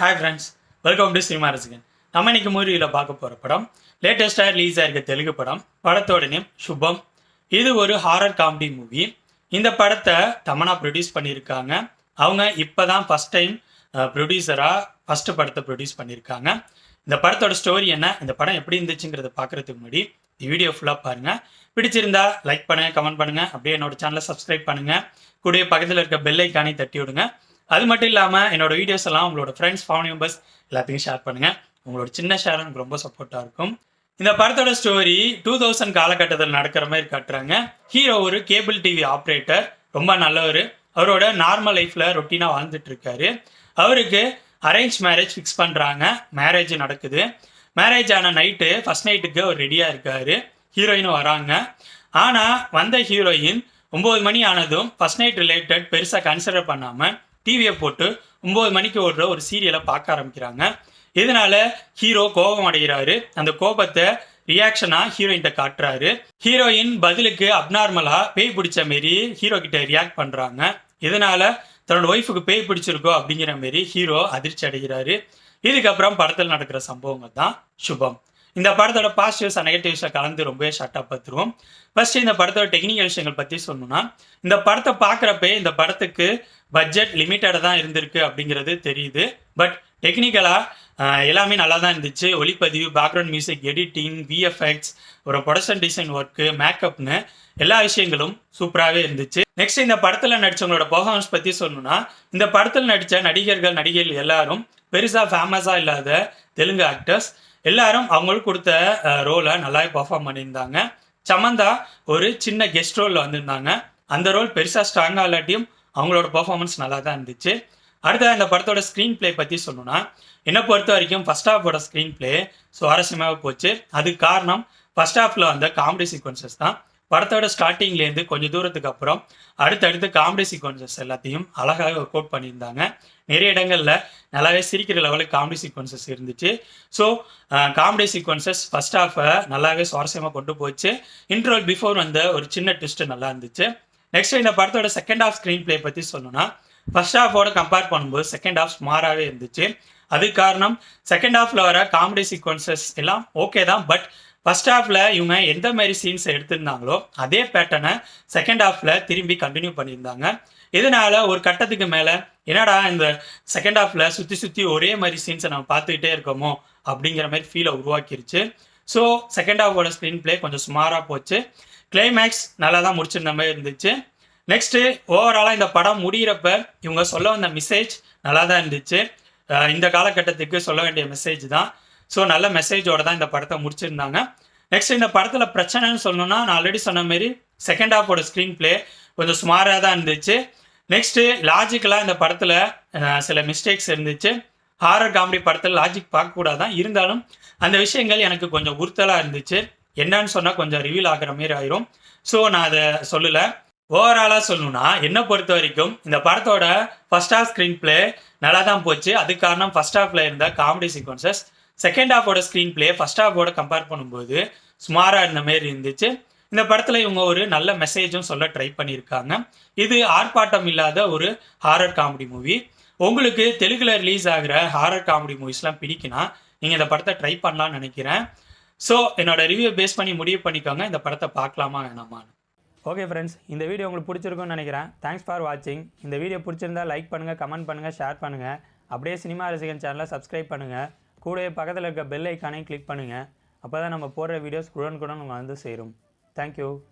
Hi friends welcome to cinema ரசிகன் நம்ம இன்னைக்கு மூவியில் பார்க்க போகிற படம் லேட்டஸ்டாக ரிலீஸ் ஆயிருக்க தெலுங்கு படம் படத்தோட நேம் சுபம் இது ஒரு ஹாரர் காமெடி மூவி இந்த படத்தை தமனா ப்ரொடியூஸ் பண்ணியிருக்காங்க. அவங்க இப்போ தான் ஃபஸ்ட் டைம் ப்ரொடியூசராக ஃபஸ்ட்டு படத்தை ப்ரொடியூஸ் பண்ணியிருக்காங்க. இந்த படத்தோட ஸ்டோரி என்ன இந்த படம் எப்படி இருந்துச்சுங்கிறத பார்க்குறதுக்கு முன்னாடி இந்த வீடியோ ஃபுல்லாக பாருங்கள் பிடிச்சிருந்தா லைக் பண்ணுங்கள் கமெண்ட் பண்ணுங்கள் அப்படியே என்னோட சேனலை சப்ஸ்கிரைப் பண்ணுங்கள் கூடிய பக்கத்தில் இருக்க பெல் ஐக்கானே தட்டி விடுங்க. அது மட்டும் இல்லாமல் என்னோட வீடியோஸ் எல்லாம் உங்களோட ஃப்ரெண்ட்ஸ் ஃபேமிலி மெம்பர்ஸ் எல்லாத்துக்கும் ஷேர் பண்ணுங்கள் உங்களோட சின்ன ஷேர் எனக்கு ரொம்ப சப்போர்ட்டாக இருக்கும். இந்த படத்தோட ஸ்டோரி டூ தௌசண்ட் காலகட்டத்தில் நடக்கிற மாதிரி காட்டுறாங்க. ஹீரோ ஒரு கேபிள் டிவி ஆப்ரேட்டர் ரொம்ப நல்லவர். அவரோட நார்மல் லைஃப்பில் ரொட்டீனாக வாழ்ந்துட்டு இருக்காரு. அவருக்கு அரேஞ்ச் மேரேஜ் ஃபிக்ஸ் பண்ணுறாங்க மேரேஜ் நடக்குது. மேரேஜ் ஆன நைட்டு ஃபர்ஸ்ட் நைட்டுக்கு அவர் ரெடியாக இருக்காரு. ஹீரோயினும் வராங்க. ஆனால் வந்த ஹீரோயின் ஒம்பது மணி ஆனதும் ஃபர்ஸ்ட் நைட் ரிலேட்டட் பெருசாக கன்சிடர் பண்ணாமல் டிவியை போட்டு ஒம்பது மணிக்கு ஓடுற ஒரு சீரியலை பார்க்க ஆரம்பிக்கிறாங்க. இதனால ஹீரோ கோபம் அடைகிறாரு? அந்த கோபத்தை ரியாக்ஷனா ஹீரோயின்ட்ட காட்டுறாரு. ஹீரோயின் பதிலுக்கு அப்நார்மலா பேய் பிடிச்ச மாரி ஹீரோ கிட்ட ரியாக்ட் பண்றாங்க. இதனால தன்னோட ஒய்ஃபுக்கு பேய் பிடிச்சிருக்கோ அப்படிங்கிற மாரி ஹீரோ அதிர்ச்சி அடைகிறாரு. இதுக்கப்புறம் படத்தில் நடக்கிற சம்பவங்கள் தான் சுபம். இந்த படத்தோட பாசிட்டிவ்ஸ் நெகட்டிவ்ஸை கலந்து ரொம்பவே ஷார்ட்டாக பார்த்துருவோம். ஃபர்ஸ்ட் இந்த படத்தோட டெக்னிக்கல் விஷயங்கள் பற்றி சொல்லணும்னா இந்த படத்தை பார்க்குறப்பே இந்த படத்துக்கு பட்ஜெட் லிமிட்டடாக தான் இருந்திருக்கு அப்படிங்கிறது தெரியுது. பட் டெக்னிக்கலாக எல்லாமே நல்லா தான் இருந்துச்சு. ஒளிப்பதிவு பேக்ரவுண்ட் மியூசிக் எடிட்டிங் விஎஃப்எக்ஸ் ஒரு ப்ரொடக்ஷன் டிசைன் ஒர்க்கு மேக்கப்னு எல்லா விஷயங்களும் சூப்பராகவே இருந்துச்சு. நெக்ஸ்ட் இந்த படத்தில் நடித்தவங்களோட பர்ஃபார்மன்ஸ் பற்றி சொல்லணும்னா இந்த படத்தில் நடித்த நடிகர்கள் நடிகைகள் எல்லாரும் பெருசாக ஃபேமஸாக இல்லாத தெலுங்கு ஆக்டர்ஸ் எல்லாரும் அவங்களுக்கு கொடுத்த ரோலை நல்லாவே பர்ஃபார்ம் பண்ணியிருந்தாங்க. சமந்தா ஒரு சின்ன கெஸ்ட் ரோலில் வந்திருந்தாங்க. அந்த ரோல் பெருசாக ஸ்ட்ராங்காக இல்லாட்டியும் அவங்களோட பர்ஃபார்மன்ஸ் நல்லா தான் இருந்துச்சு. அடுத்த இந்த படத்தோட ஸ்க்ரீன் ப்ளே பற்றி சொல்லணும்னா என்னை பொறுத்த வரைக்கும் ஃபர்ஸ்ட் ஹாஃபோட ஸ்க்ரீன் ப்ளே சுவாரஸ்யமாக போச்சு. அதுக்கு காரணம் ஃபர்ஸ்ட் ஹாஃபில் வந்த காமெடி சீக்வன்சஸ் தான். படத்தோட ஸ்டார்டிங்லேருந்து கொஞ்சம் தூரத்துக்கு அப்புறம் அடுத்தடுத்து காமெடி சீக்வன்சஸ் எல்லாத்தையும் அழகாக கோட் பண்ணியிருந்தாங்க. நிறைய இடங்களில் நல்லாவே சிரிக்கிற லெவலுக்கு காமெடி சீக்வன்சஸ் இருந்துச்சு. ஸோ காமெடி சீக்வன்சஸ் ஃபர்ஸ்ட் ஹாஃபை நல்லாவே சுவாரஸ்யமாக கொண்டு போச்சு. இன்ட்ரோல் பிஃபோர் வந்த ஒரு சின்ன ட்விஸ்ட் நல்லா இருந்துச்சு. நெக்ஸ்ட் இந்த படத்தோட செகண்ட் ஹாஃப் ஸ்க்ரீன் ப்ளே பற்றி சொல்லணும்னா ஃபர்ஸ்ட் ஹாஃபோட கம்பேர் பண்ணும்போது செகண்ட் ஹாஃப் ஸ்மாராகவே இருந்துச்சு. அது காரணம் செகண்ட் ஹாஃபில் வர காமெடி சீக்வன்சஸ் எல்லாம் ஓகே தான். பட் ஃபர்ஸ்ட் ஹாஃபில் இவங்க எந்த மாதிரி சீன்ஸ் எடுத்திருந்தாங்களோ அதே பேட்டர்னை செகண்ட் ஹாஃபில் திரும்பி கண்டினியூ பண்ணியிருந்தாங்க. இதனால ஒரு கட்டத்துக்கு மேலே என்னடா இந்த செகண்ட் ஹாஃபில் சுற்றி சுற்றி ஒரே மாதிரி சீன்ஸை நம்ம பார்த்துக்கிட்டே இருக்கோமோ அப்படிங்கிற மாதிரி ஃபீலை உருவாக்கிருச்சு. ஸோ செகண்ட் ஹாஃபோட ஸ்க்ரீன் ப்ளே கொஞ்சம் சுமாராக போச்சு. கிளைமேக்ஸ் நல்லா தான் முடிச்சிருந்த மாதிரி இருந்துச்சு. நெக்ஸ்ட்டு ஓவராலாக இந்த படம் முடிகிறப்ப இவங்க சொல்ல வந்த மெசேஜ் நல்லா தான் இருந்துச்சு இந்த காலகட்டத்துக்கு சொல்ல வேண்டிய மெசேஜ் தான். ஸோ நல்ல மெசேஜோட தான் இந்த படத்தை முடிச்சிருந்தாங்க. நெக்ஸ்ட் இந்த படத்தில் பிரச்சனைன்னு சொல்லணும்னா நான் ஆல்ரெடி சொன்ன மாதிரி செகண்ட் ஹாஃபோட ஸ்க்ரீன் ப்ளே கொஞ்சம் சுமாராக தான் இருந்துச்சு. நெக்ஸ்ட்டு லாஜிக்கலாக இந்த படத்தில் சில மிஸ்டேக்ஸ் இருந்துச்சு. ஹாரர் காமெடி படத்தில் லாஜிக் பார்க்கக்கூடாதான். இருந்தாலும் அந்த விஷயங்கள் எனக்கு கொஞ்சம் உறுத்தலாக இருந்துச்சு. என்னன்னு சொன்னால் கொஞ்சம் ரிவீல் ஆகிற மாதிரி ஆயிரும். ஸோ நான் அதை சொல்லலை. ஓவராலாக சொல்லணும்னா என்னை பொறுத்த வரைக்கும் இந்த படத்தோட ஃபர்ஸ்ட் ஹாஃப் ஸ்க்ரீன் ப்ளே நல்லா தான் போச்சு. அது காரணம் ஃபர்ஸ்ட் ஹாஃபில் இருந்த காமெடி சீக்வன்சஸ் செகண்ட் ஹாஃபோட ஸ்க்ரீன் ப்ளே ஃபர்ஸ்ட் ஹாஃபோட கம்பேர் பண்ணும்போது சுமாராக இருந்த மாரி இருந்துச்சு. இந்த படத்தில் இவங்க ஒரு நல்ல மெசேஜும் சொல்ல ட்ரை பண்ணியிருக்காங்க. இது ஆர்ப்பாட்டம் இல்லாத ஒரு ஹாரர் காமெடி மூவி உங்களுக்கு தெலுங்குல ரிலீஸ் ஆகிற ஹாரர் காமெடி மூவிஸ்லாம் பிடிக்குன்னா நீங்கள் இந்த படத்தை ட்ரை பண்ணலாம்னு நினைக்கிறேன். ஸோ என்னோட ரிவ்யூ பேஸ் பண்ணி முடிவு பண்ணிக்கோங்க. இந்த படத்தை பார்க்கலாமா வேணாமான்னு ஓகே ஃப்ரெண்ட்ஸ் இந்த வீடியோ உங்களுக்கு பிடிச்சிருக்கும்னு நினைக்கிறேன். தேங்க்ஸ் ஃபார் வாட்சிங் இந்த வீடியோ பிடிச்சிருந்தா லைக் பண்ணுங்கள் கமெண்ட் பண்ணுங்கள் ஷேர் பண்ணுங்கள் அப்படியே சினிமா ரசிகன் சேனலை சப்ஸ்கிரைப் பண்ணுங்கள் கூடவே பக்கத்தில் இருக்க பெல் ஐக்கானையும் கிளிக் பண்ணுங்கள் அப்போ தான் நம்ம போடுற வீடியோஸ் குடன் குடன் உங்களை வந்து சேரும். Thank you.